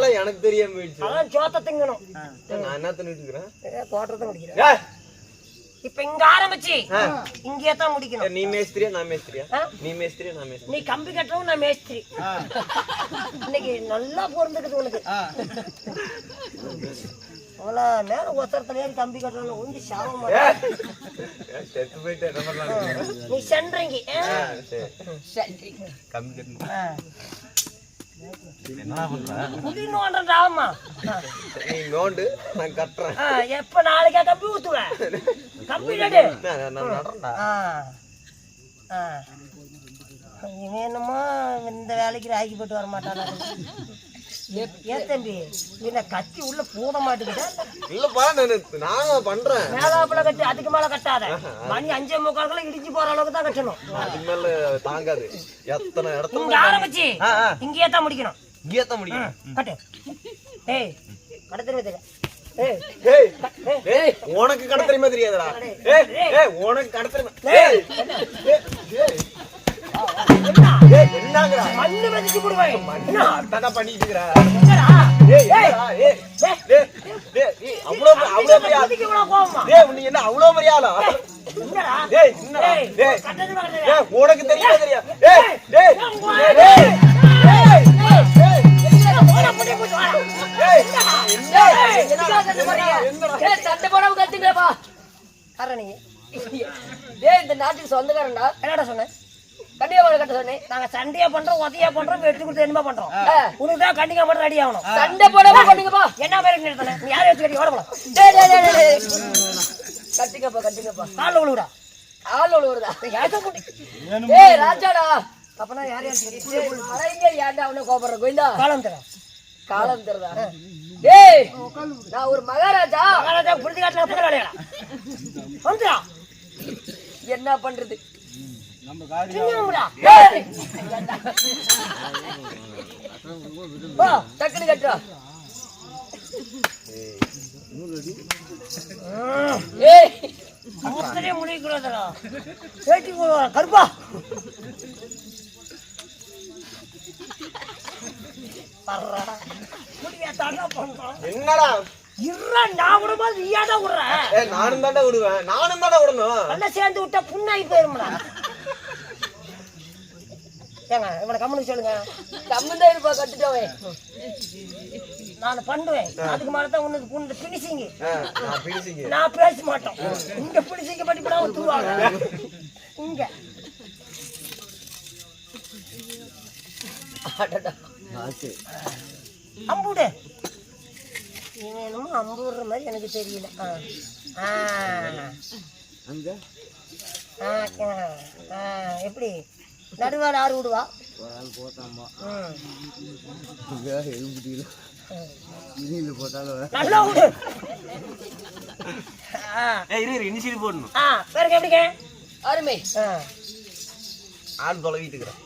அதனால எனக்கு தெரியாம போயிடுச்சு. அதான் சோத்த திங்கணும். நான் என்ன தின்னுட்டு இருக்கிறேன்? கோட்டத்தை முடிக்கிறேன் ஏய், இப்ப இங்க ஆரம்பிச்சு. இங்கே தான் முடிக்கணும். நீ மேஸ்திரியா நான் மேஸ்திரியா? நீ மேஸ்திரியா நான் மேஸ்திரி நீ கம்பி கட்டவும் நான் மேஸ்திரி. இன்னைக்கு நல்லா பொருந்துக்குது உனக்கு. அவ்வளோ மேல ஒருத்தரத்துல ஏறி கம்பி கட்டணும் உந்தி சாவம் செத்து போயிட்டு நீ சென்றீங்க. கட்டணும் புதி நோண்டா ஆமா நீ நோண்டு நான் கட்டுறேன். ஆ, எப்ப நாளைக்கா கம்பி ஊத்துவேன் கம்பி கட்டு நான் நான் நடறேன்டா. ஆ ஆ. இவன் என்னமோ இந்த வேலைக்கு ராக்கி போட்டு வர மாட்டானா ஏன் தம்பி இந்த கத்தி உள்ள பூத மாட்டுக்கிட்டா? இல்லப்பா நான் பண்றேன். மேலாப்புல கட்டி அதுக்கு மேல கட்டாத. மணி அஞ்சே முக்கால்குள்ள இடிச்சு போற அளவுக்கு தான் கட்டணும். அதுக்கு மேல தாங்காது. எத்தனை இடத்துல இங்க ஆரம்பிச்சு. இங்கேயே தான் முடிக்கணும். இங்கே தான் முடியும் கட்டு. ஏய் கடத்திரி உனக்கு கடை தெரியுமா தெரியாதுடா. உனக்கு கடை என்னங்கடா மண்ணு வெதிச்சு போடுவேன் என்ன? அதான் பண்ணிட்டு இருக்கற என்னடா? ஏய் ஏய் ஏய், அவ்வளோ அவ்வளோ பெரிய. கத்திக்கு இவ்வளவு கோவமா? ஏய் நீ என்ன அவ்வளோ பெரிய ஆளா என்னடா? ஏய் என்னடா ஏய், ஏய் உனக்கு தெரியுமா தெரியா ஏய் ஏய் ஏய், ஏய் ஏய் சொந்தக்காரன்டா. என்னடா சொன்ன? கன்னியாகுமரி கட்ட சொன்னேன். நாங்க சண்டையா பண்றோம் உதையா பண்றோம் வெட்டி கொடுத்து என்ன பண்றோம். உனக்கு தான் கண்டிப்பா மட்டும் ரெடி ஆகணும். சண்டை பண்ணுங்கப்பா. என்ன பேருக்கு நிறுத்தன நீ யாரை வச்சு கட்டி ஓட போலாம். காலில் விழுவுடா ஆள் உழுவுறதா? யாரும் கூட்டி? ஏய், ராஜாடா. அப்பனா ஏய், அடங்க, ஏன்டா அவனை கோவிந்தா? காலம் தர. காலம் தருதா? ஏய், நான் ஒரு மகாராஜா. மகாராஜா புரிஞ்சு காட்டுல புகழ் அடையலாம் வந்துடா. என்ன பண்றது? போ, டக்குனு போடுவா கருப்பா. என்னடா? இருடா நான் விடும்போது நீயா தான் விடுற நானும் தாண்டா விடுவேன். நானும் தாண்டா விடணும். நல்லா சேர்ந்து விட்டா புண்ணாகி போயிரும்டா. ஏங்க இவனை கம்முனு சொல்லுங்க. கம்முந்தான் இருப்பா கட்டுட்டவே நான் பண்ணுவேன். அதுக்கு மேல தான் உனக்கு புண்ணு பினிசிங்க ஆ, நான் பேச மாட்டோம். இங்க பிடிச்சிங்க படிப்படா தூவாங்க. இங்க. அடடா. அம்புடு. இவன் என்னமோ அம்பு விடுற மாதிரி எனக்கு தெரியல. ஆ, ஆ, எப்படி? நடுவால் ஆறு விடுவா? அருமை. ஆ, ஆள் தொலைவிட்டு இருக்கிறேன்.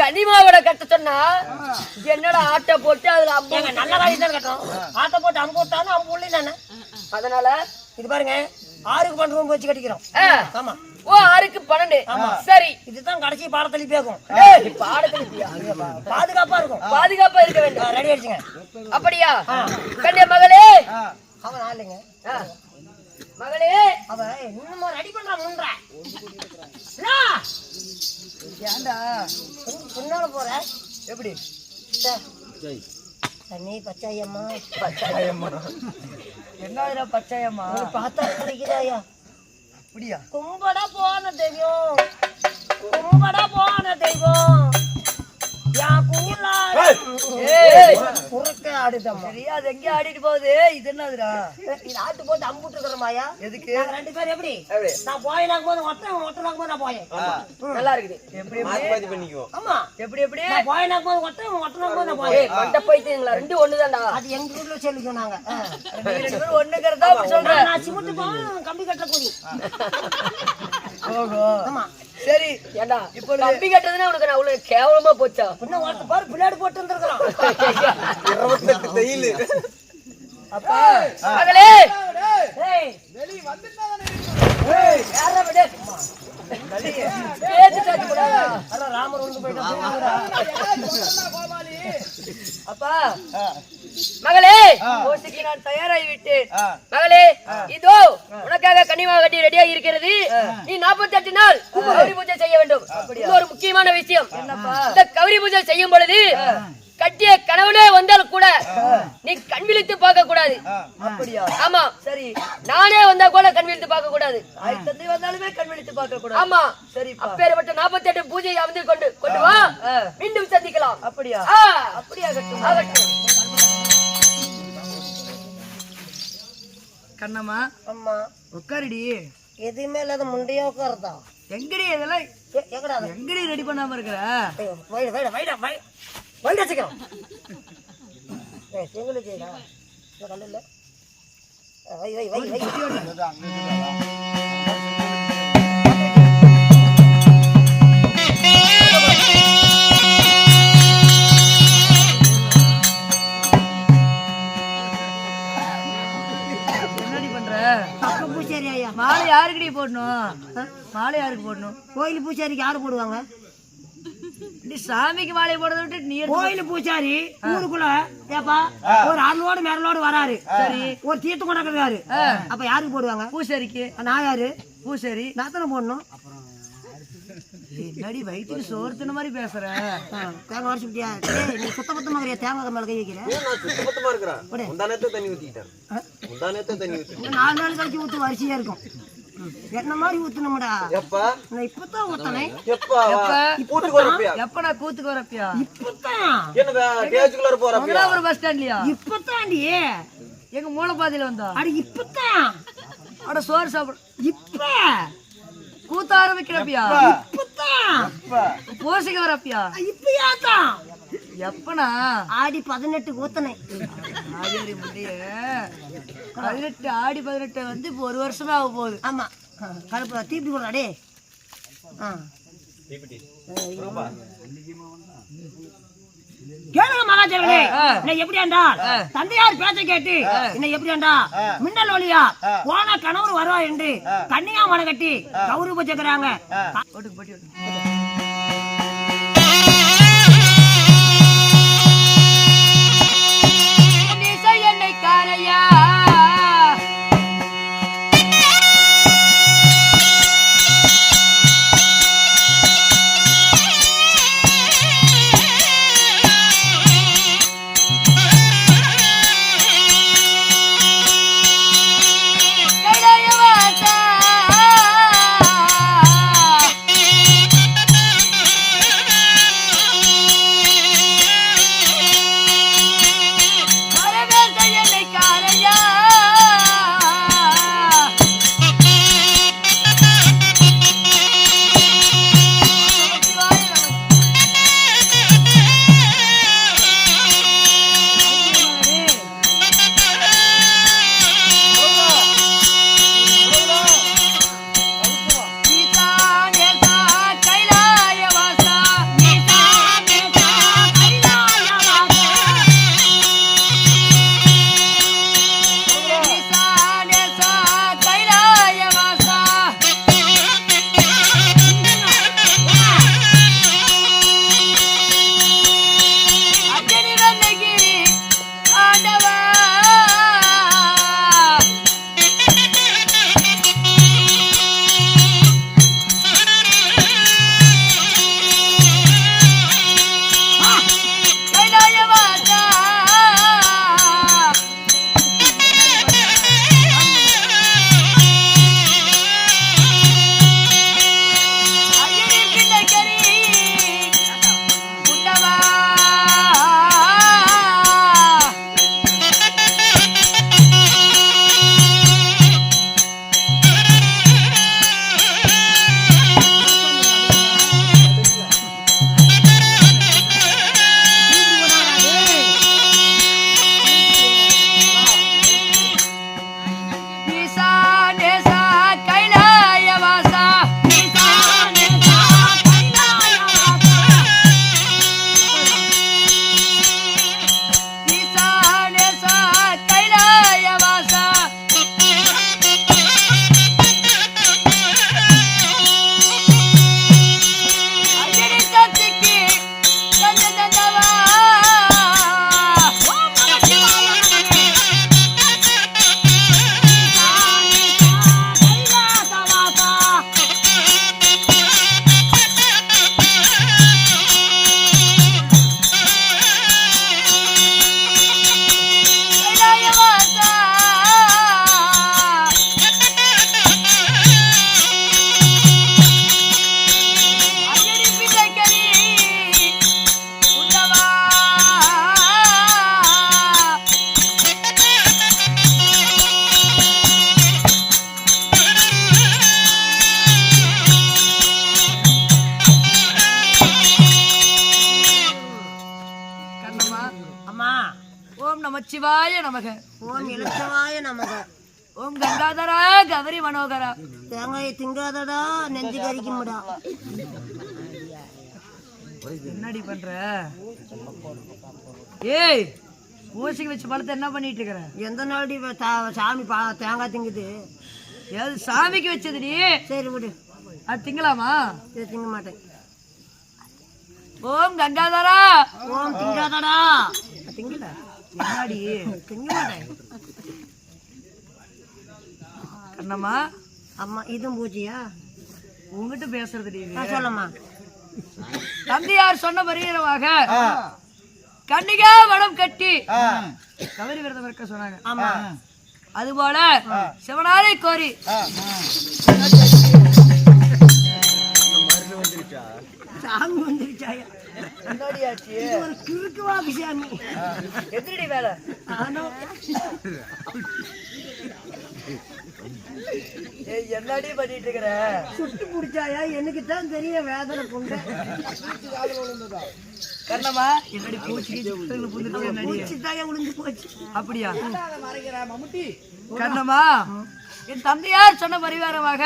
கனிமாவோட கட்ட சொன்னா என்னடா ஆட்டை போட்டு அதுல நல்ல காரியம் தான் கட்டணும் ஆத்த போட்டு அம்பு விட்டாலும் அம்பு உள்ளே தானே? அதனால இது பாருங்க. ஆறுக்கு பண்றோம் வச்சு கட்டிக்கிறோம். ஆமா. ஓ ஆறுக்கு பன்னெண்டு. சரி. இதுதான் கடைசி பாடத்துல பேக்கும் பாதுகாப்பா இருக்கும். பாதுகாப்பா இருக்க வேண்டும். ரெடி ஆயிடுச்சுங்க. அப்படியா? கண்ணிய மகளே. அவன் ஆளுங்க ஆ, மகளே. அவ இன்னும் ரெடி பண்றான் முன்றா ஏண்டா? பின்னால போற. எப்படி? தண்ணி பச்சாயம்மா. என்ன பச்சையம்மா? பார்த்தா பிடிக்கிறாயா அப்படியா? கும்படா போன தெய்வம். கும்படா போன தெய்வம். யா கூலா அது எங்க ஆடிட்டு போகுது? இது என்னதுடா? இது ஆட்டு போட்டு அம்புட்டு இருக்கிற மாயா? எதுக்கு? ரெண்டு பேரும் எப்படி? நான் போயினாக்கும் போது ஒட்டனாக்கும் போது நான் போயேன் நல்லா இருக்குது. எப்படி மாத்தி பண்ணிக்குவோம் ஆமா. எப்படி எப்படி? நான் போயினாக்கும் போது ஒட்டேன் ஒட்டனாக்கும் போது நான் போயேன் போயிட்டீங்களா? ரெண்டு ஒண்ணுதான்டா. அது எங்க வீட்டுல சொல்லி சொன்னாங்க ஆ. நீங்க ரெண்டு பேரும் ஒண்ணுங்கிறதா அப்படி சொல்ற? நான் சிமெண்ட் கம்பி கட்ட கூடி ஓஹோ ஆமா சரி ஏண்டா இப்போ கம்பி கட்டுறதுன்னா உனக்கு நான் அவ்வளவு கேவலமா போச்சா பின்ன ஒருத்த பாரு பின்னாடி போட்டு இருபத்தெட்டு தையல் அப்பா மகளே ராமர் போயிட்டா அப்பா மகளே போட்டிக்கு நான் தயாராகி விட்டேன் மகளே இதோ உனக்காக கனிமா கட்டி ரெடியாக இருக்கிறது. நீ நாற்பத்தி எட்டு நாள் கௌரி பூஜை செய்ய வேண்டும். இது ஒரு முக்கியமான விஷயம். இந்த கௌரி பூஜை செய்யும் பொழுது கட்டிய கணவனே வந்தால் கூட நீ கண் விழித்து பார்க்க கூடாது அப்படியா? ஆமா. சரி. நானே வந்தா கூட கண் விழித்து பார்க்க கூடாது ஆயிரத்தி வந்தாலுமே கண் விழித்து பார்க்க கூடாது ஆமா. சரி அப்பேற்பட்ட நாற்பத்தி எட்டு பூஜை வந்து கொண்டு கொண்டு வா. மீண்டும் சந்திக்கலாம். அப்படியா? அப்படியா ஆகட்டும். கண்ணம்மா அம்மா உட்காருடி எதுவுமே இல்லாத முண்டையா உட்காருதா எங்கடி இதெல்லாம் எங்கடா? எங்கடி ரெடி பண்ணாம இருக்கிற வைடா, வைடா, வைடா, வை. வைடா சீக்கிரம். ஏய், செங்கல்? இந்த கல்லு வை, வை, வை, வை. மாலை யாருக்குடி போடணும் மாலை யாருக்கு போடணும்? கோயில் பூசாரிக்கு யாரு போடுவாங்க? நீ சாமிக்கு மாலை போடுறத விட்டு நீ கோயில் பூசாரி ஊருக்குள்ள ஏப்பா ஒரு அருளோடு மேரலோடு வராரு. சரி. ஒரு தீர்த்தம் கொண்டாக்குறாரு அப்ப யாருக்கு போடுவாங்க? பூசரிக்கு. நான் யாரு பூசரி. நான் தானே போடணும்? என்னடி வயிற்றுக்கு சோறுத்தின மாதிரி பேசுற? தேங்காய் உடச்சுட்டியா நீ சுத்த பத்தமா இருக்கிற தேங்காய் மேல கை சுத்த பத்தமா இருக்கிறேன். முந்தானத்தை தண்ணி ஊத்திக்கிட்டேன். முந்தானத்தை தண்ணி ஊத்தி இன்னும் நாலு நாள் கழிச்சு ஊத்து வரிசையா இருக்கும். என்ன மாதிரி ஊத்தணும்டா எப்பா? நான் இப்பதான் ஊத்தனேன் எப்பா? பூத்துக்கு வரப்பியா எப்ப நான் கூத்துக்கு வரப்பியா? இப்பதான். என்னதா டேஜுக்குள்ளார போறப்பியா? மங்களாபுரம் பஸ் ஸ்டாண்ட்லயா இப்பதாண்டி. எங்க மூலப்பாதையில வந்தா? அடி இப்பதான். அட சோறு சாப்பிட. இப்ப. கூத்த ஆரம்பிக்கிறப்பியா? இப்பதான். பூசைக்கு வரப்பியா? இப்பயாதான் எப்பனா? ஆடி பதினெட்டு ஊத்தனேன். பதினெட்டு ஆடி பதினெட்டு வந்து இப்போ ஒரு வருஷமே ஆக போகுது. ஆமா. கருப்பு தீப்பி போடுறா டே ஆ. கேளுங்க மகாதேவனே. என்னை எப்படி ஆண்டா தந்தையார் பேச்ச கேட்டு என்னை எப்படி மின்னல் ஒளியா? போன கணவர் வருவா என்று கன்னியா மனை கட்டி நமச்சிவாய நமக. ஓம் இலச்சவாய நமக. ஓம் கங்காதரா கௌரி மனோகரா. தேங்காயை திங்காதடா நெஞ்சு கறிக்கும்டா என்னடி பண்ற? ஏய் ஊசிக்கு வச்ச பழத்தை என்ன பண்ணிட்டு இருக்கிற எந்த நாள் சாமி தேங்காய் திங்குது? ஏது சாமிக்கு வச்சதுடி சரி விடு. அது திங்கலாமா? இதை திங்க மாட்டேன். ஓம் கங்காதரா. ஓம் திங்காதடா. திங்கல? என்னடி கண்ணம்மா. அம்மா இதுவும் பூஜையா? உங்ககிட்ட பேசுறதுடி நான் சொல்லம்மா. தந்தையார் சொன்ன பரிகாரமாக? கன்னிகா மனம் கட்டி. கவரி விரதம் இருக்க சொன்னாங்க. ஆமா. அதுபோல சிவனாரை கோரி. சாமி வந்துருச்சாயா? என்னடியாச்சு ஒரு கிறுக்கு வாக்கு சாமி எதிரடி வேலை. ஆனா. ஏய் என்னடி பண்ணிட்டு இருக்கிற? சுட்டு பிடிச்சாயா? எனக்கு தான் தெரிய வேதனை கொண்டு கண்ணம்மா என்னடி பூச்சி? தாயா விழுந்து போச்சு. அப்படியா? கண்ணம்மா என் தந்தையார் சொன்ன பரிகாரமாக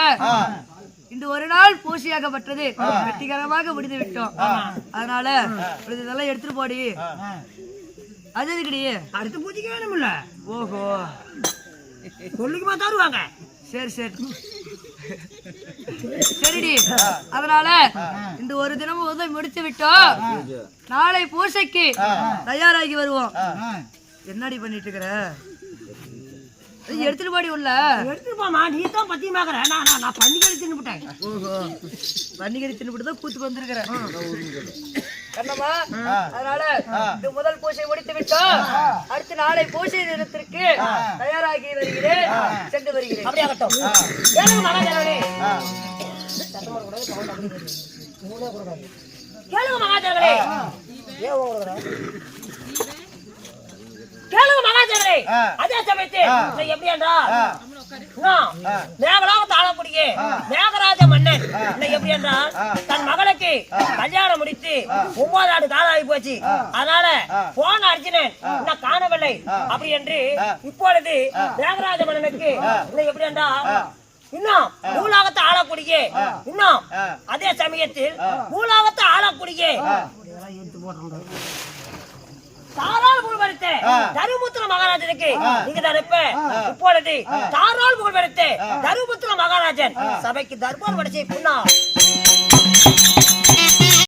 இன்று ஒரு நாள் பூசியாக்கப்பட்டது. வெற்றிகரமாக முடிந்து விட்டோம் அதனால இதெல்லாம் எடுத்துட்டு போடி. அது எதுக்குடி? அடுத்த பூஜைக்கு வேணும்ல. ஓஹோ. சொல்லிக்குமா தருவாங்க. சரி சரி. சரிடி. அதனால இந்த ஒரு தினம் உதவி முடித்து விட்டோம் நாளை பூசைக்கு தயாராகி வருவோம். என்னடி பண்ணிட்டு இருக்கிற? எடுத்துட்டு போடி உள்ள. எடுத்துட்டு போமா நீ தான் பத்தியமாக்குற. நான் நான் நான் பண்ணி கழிச்சு விட்டேன் ஓஹோ பன்னிகரி தின்னுபிட்டு தான் கூத்து வந்திருக்கிறேன் கண்ணம்மா அதனால இது முதல் பூஜை முடித்து விட்டோம். அடுத்து நாளை பூஜை தினத்திற்கு தயாராகி வருகிறேன். சென்று வருகிறேன். அப்படியாகட்டும். கேளுங்க மகாதேவனே கேளுங்க மகாதேவனே ஏன் கேளுங்க மகாதேவனே அதே சமயத்து நீ எப்படி என்றா மேகலாக ஆளக்கூடிய மேகராஜ மன்னன் எப்படி என்றால் தன் மகளுக்கு கல்யாணம் முடித்து ஒன்பது ஆண்டு காலம் ஆகி போச்சு அதனால போன அர்ஜுனன் இன்னும் காணவில்லை அப்படி என்று இப்பொழுது மேகராஜ மன்னனுக்கு எப்படி என்றால் இன்னும் பூலாகத்தை ஆளக்கூடிய இன்னும். அதே சமயத்தில் பூலாகத்தை ஆளக்கூடிய எடுத்து தாராள் புகழ் பெருத்து தருமபுத்திர மகாராஜனுக்கு நீங்க தான் இப்ப இப்பொழுது தாராள் புகழ் பெருத்து தருமபுத்திர மகாராஜன் சபைக்கு தர்பார் படைச்சி புண்ணா.